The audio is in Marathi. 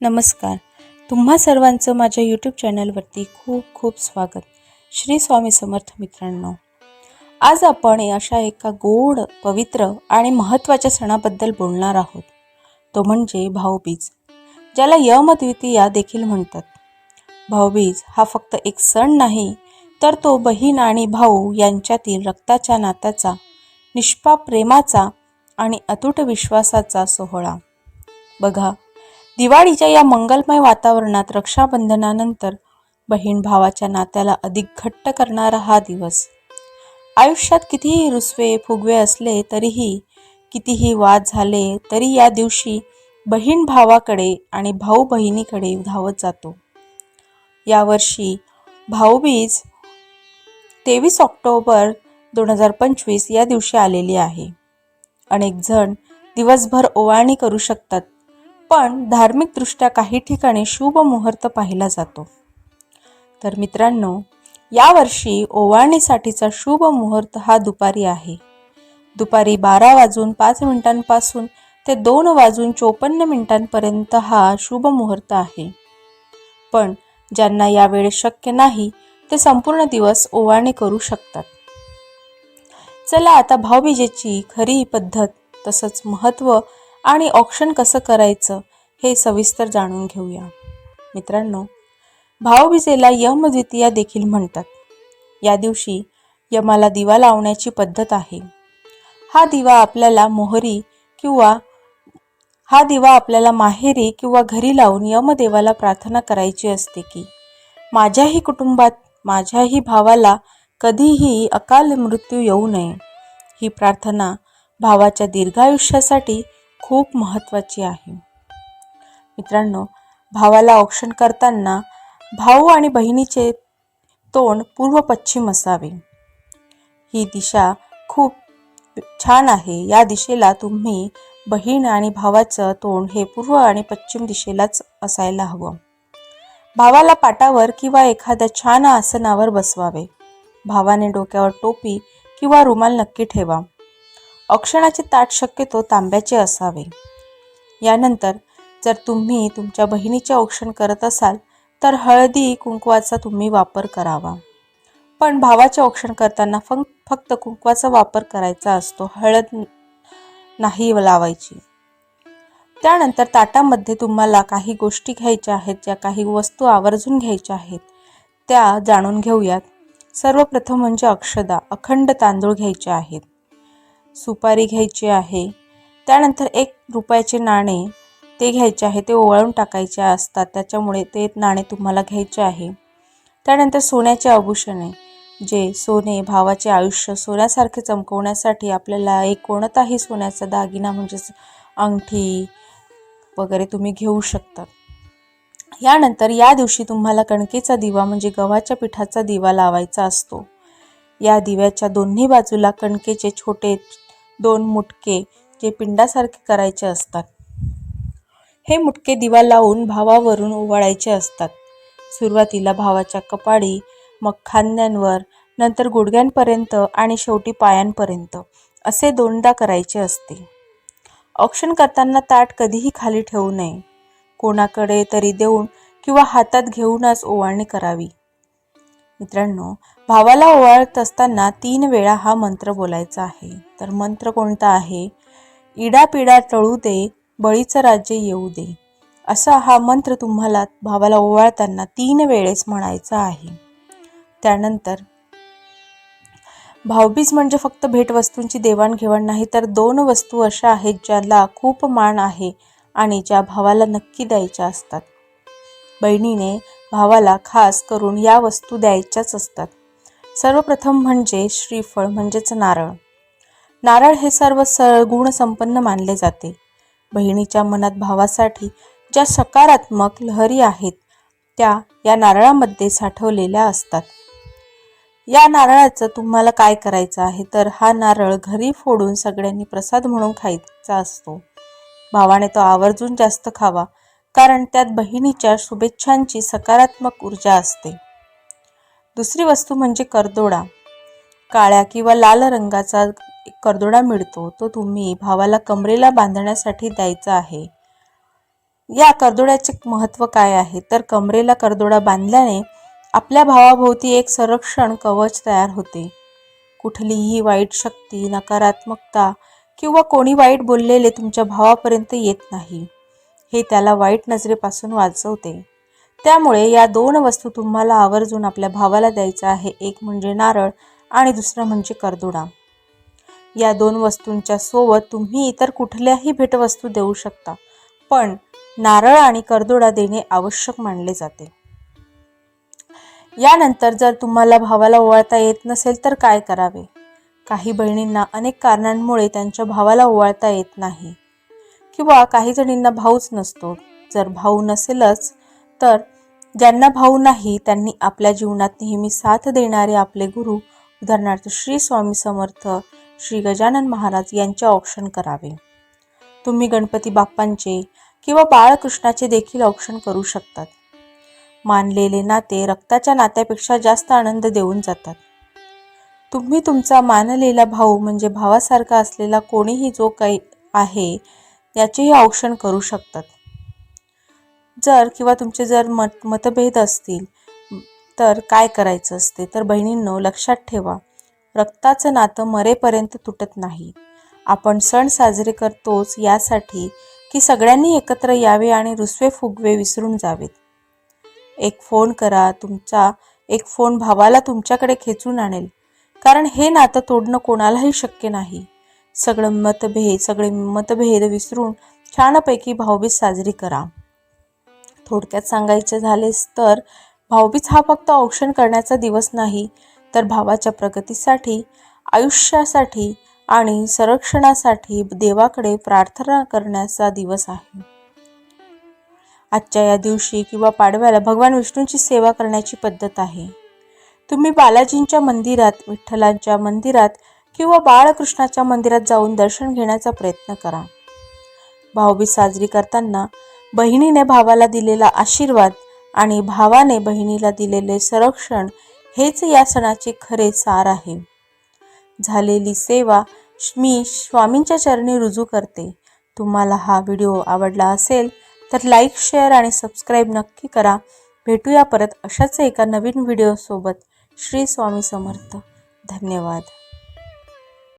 नमस्कार. तुम्हा सर्वांचं माझ्या यूट्यूब चॅनलवरती खूप खूप स्वागत. श्री स्वामी समर्थ मित्रांनो आज आपण अशा एका गोड पवित्र आणि महत्त्वाच्या सणाबद्दल बोलणार आहोत. तो म्हणजे भाऊबीज ज्याला यमद्वितीया देखील म्हणतात. भाऊबीज हा फक्त एक सण नाही तर तो बहीण आणि भाऊ यांच्यातील रक्ताच्या नात्याचा निष्पाप प्रेमाचा आणि अतूट विश्वासाचा सोहळा. बघा दिवाळीच्या या मंगलमय वातावरणात रक्षाबंधनानंतर बहीण भावाच्या नात्याला अधिक घट्ट करणारा हा दिवस. आयुष्यात कितीही रुसवे फुगवे असले तरीही कितीही वाद झाले तरी या दिवशी बहीण भावाकडे आणि भाऊ बहिणीकडे धावत जातो. यावर्षी भाऊबीज तेवीस ऑक्टोबर दोन हजार पंचवीस या दिवशी आलेली आहे. अनेक जण दिवसभर ओवाळणी करू शकतात. पण धार्मिकदृष्ट्या काही ठिकाणी शुभ मुहूर्त पाहिला जातो. तर मित्रांनो यावर्षी ओवाळणीसाठीचा शुभ मुहूर्त हा दुपारी आहे. दुपारी बारा वाजून पाच मिनिटांपासून ते दोन वाजून चोपन्न मिनिटांपर्यंत हा शुभ मुहूर्त आहे. पण ज्यांना यावेळेस शक्य नाही ते संपूर्ण दिवस ओवाळणी करू शकतात. चला आता भाऊबीजेची खरी पद्धत तसंच महत्त्व आणि ऑप्शन कसं करायचं हे सविस्तर जाणून घेऊया. मित्रांनो भाऊबीजेला यमद्वितीया देखील म्हणतात. या दिवशी यमाला दिवा लावण्याची पद्धत आहे. हा दिवा आपल्याला मोहरी किंवा हा दिवा आपल्याला माहेरी किंवा घरी लावून यमदेवाला प्रार्थना करायची असते की माझ्याही कुटुंबात माझ्याही भावाला कधीही अकाल मृत्यू येऊ नये. ही प्रार्थना भावाच्या दीर्घायुष्यासाठी खूप महत्त्वाची आहे. मित्रांनो भावाला औक्षण करताना भाऊ आणि बहिणीचे तोंड पूर्व पश्चिम असावे. ही दिशा खूप छान आहे. या दिशेला तुम्ही बहीण आणि भावाचं तोंड हे पूर्व आणि पश्चिम दिशेलाच असायला हवं. भावाला पाटावर किंवा एखाद्या छान आसनावर बसवावे. भावाने डोक्यावर टोपी किंवा रुमाल नक्की ठेवा. औक्षणाचे ताट शक्यतो तांब्याचे असावे. यानंतर जर तुम्ही तुमच्या बहिणीचे औक्षण करत असाल तर हळदी कुंकवाचा तुम्ही वापर करावा. पण भावाचे औक्षण करताना फं फक्त कुंकवाचा वापर करायचा असतो हळद नाही लावायची. त्यानंतर ताटामध्ये तुम्हाला काही गोष्टी घ्यायच्या आहेत ज्या काही वस्तू आवर्जून घ्यायच्या आहेत त्या जाणून घेऊयात. सर्वप्रथम म्हणजे अक्षदा अखंड तांदूळ घ्यायचे आहेत. सुपारी घ्यायची आहे. त्यानंतर एक रुपयाचे नाणे ते घ्यायचे आहे. ते ओवाळून टाकायचे असतात. त्याच्यामुळे ते नाणे तुम्हाला घ्यायचे आहे. त्यानंतर सोन्याचे आभूषणे जे सोने भावाचे आयुष्य सोन्यासारखे चमकवण्यासाठी आपल्याला एक कोणताही सोन्याचा दागिना म्हणजेच अंगठी वगैरे तुम्ही घेऊ शकतात यानंतर या दिवशी तुम्हाला कणकेचा दिवा म्हणजे गव्हाच्या पिठाचा दिवा लावायचा असतो. या दिव्याच्या दोन्ही बाजूला कणकेचे छोटे दोन मुटके जे पिंडासारखे करायचे असतात. हे मुटके दिवा लावून भावावरून ओवाळायचे असतात. सुरुवातीला भावाच्या कपाळी मग खांद्यांवर नंतर गुडघ्यांपर्यंत आणि शेवटी पायांपर्यंत असे दोनदा करायचे असते. औक्षण करताना ताट कधीही खाली ठेवू नये. कोणाकडे तरी देऊन किंवा हातात घेऊनच ओवाळणी करावी. मित्रांनो भावाला ओवाळत असताना तीन वेळा हा मंत्र बोलायचा आहे. तर मंत्र कोणता आहे? इडापिडा टळू दे बळीचं राज्य येऊ दे. असा हा मंत्र तुम्हाला भावाला ओवाळताना तीन वेळेस म्हणायचा आहे. त्यानंतर भावबीज म्हणजे फक्त भेटवस्तूंची देवाणघेवाण नाही तर दोन वस्तू अशा आहेत ज्याला खूप मान आहे आणि ज्या भावाला नक्की द्यायच्या असतात. बहिणीने भावाला खास करून या वस्तू द्यायच्याच असतात. सर्वप्रथम म्हणजे श्रीफळ म्हणजेच नारळ. नारळ हे सर्व स गुणसंपन्न मानले जाते. बहिणीच्या मनात भावासाठी ज्या सकारात्मक लहरी आहेत त्या या नारळामध्ये साठवलेल्या असतात. या नारळाचं तुम्हाला काय करायचं आहे तर हा नारळ घरी फोडून सगळ्यांनी प्रसाद म्हणून खायचा असतो. भावाने तो आवर्जून जास्त खावा. कारण त्यात बहिणीच्या शुभेच्छांची सकारात्मक ऊर्जा असते. दुसरी वस्तू म्हणजे करदोडा. काळ्या किंवा लाल रंगाचा करदोडा मिळतो तो तुम्ही भावाला कमरेला बांधण्यासाठी द्यायचा आहे. या करदोड्याचे महत्त्व काय आहे? तर कमरेला करदोडा बांधल्याने आपल्या भावाभोवती एक संरक्षण कवच तयार होते. कुठलीही वाईट शक्ती नकारात्मकता किंवा कोणी वाईट बोललेले तुमच्या भावापर्यंत येत नाही. हे त्याला वाईट नजरेपासून वाचवते. त्यामुळे या दोन वस्तू तुम्हाला आवर्जून आपल्या भावाला द्यायचा आहे. एक म्हणजे नारळ आणि दुसरं म्हणजे करदोडा. या दोन वस्तूंच्या सोबत तुम्ही इतर कुठल्याही भेटवस्तू देऊ शकता पण नारळ आणि करदोडा देणे आवश्यक मानले जाते. यानंतर जर तुम्हाला भावाला ओवाळता येत नसेल तर काय करावे? काही बहिणींना अनेक कारणांमुळे त्यांच्या भावाला ओवाळता येत नाही. किंवा काही जणींना भाऊच नसतो. जर भाऊ नसेलच तर ज्यांना भाऊ नाही त्यांनी आपल्या जीवनात नेहमी साथ देणारे आपले गुरु उदाहरणार्थ श्री स्वामी समर्थ श्री गजानन महाराज यांचे औक्षण करावे. तुम्ही गणपती बाप्पांचे किंवा बाळकृष्णाचे देखील औक्षण करू शकतात. मानलेले नाते रक्ताच्या नात्यापेक्षा जास्त आनंद देऊन जातात. तुम्ही तुमचा मानलेला भाऊ म्हणजे भावासारखा असलेला कोणीही जो काही आहे याचेही औक्षण करू शकतात. जर किंवा तुमचे जर मत मतभेद असतील तर काय करायचं असते? तर बहिणींनो लक्षात ठेवा. रक्ताचं नातं मरेपर्यंत तुटत नाही. आपण सण साजरे करतोच यासाठी की सगळ्यांनी एकत्र यावे आणि रुसवे फुगवे विसरून जावेत. एक फोन करा तुमचा एक फोन भावाला तुमच्याकडे खेचून आणेल. कारण हे नातं तोडणं कोणालाही शक्य नाही. सगळं मतभेद सगळे मतभेद विसरून छानपैकी भाऊबीज साजरी करा. थोडक्यात सांगायचे झालेस तर भाऊबीज हा फक्त औक्षण करण्याचा दिवस नाही तर भावाच्या प्रगतीसाठी आयुष्यासाठी आणि संरक्षणासाठी देवाकडे प्रार्थना करण्याचा दिवस आहे. आजच्या या दिवशी किंवा पाडव्याला भगवान विष्णूंची सेवा करण्याची पद्धत आहे. तुम्ही बालाजींच्या मंदिरात विठ्ठलांच्या मंदिरात किंवा बाळकृष्णाच्या मंदिरात जाऊन दर्शन घेण्याचा प्रयत्न करा. भाऊबीज साजरी करताना बहिणीने भावाला दिलेला आशीर्वाद आणि भावाने बहिणीला दिलेले संरक्षण हेच या सणाचे खरे सार आहे. झालेली सेवा मी स्वामींच्या चरणी रुजू करते. तुम्हाला हा व्हिडिओ आवडला असेल तर लाईक शेअर आणि सबस्क्राईब नक्की करा. भेटूया परत अशाच एका नवीन व्हिडिओसोबत. श्री स्वामी समर्थ. धन्यवाद.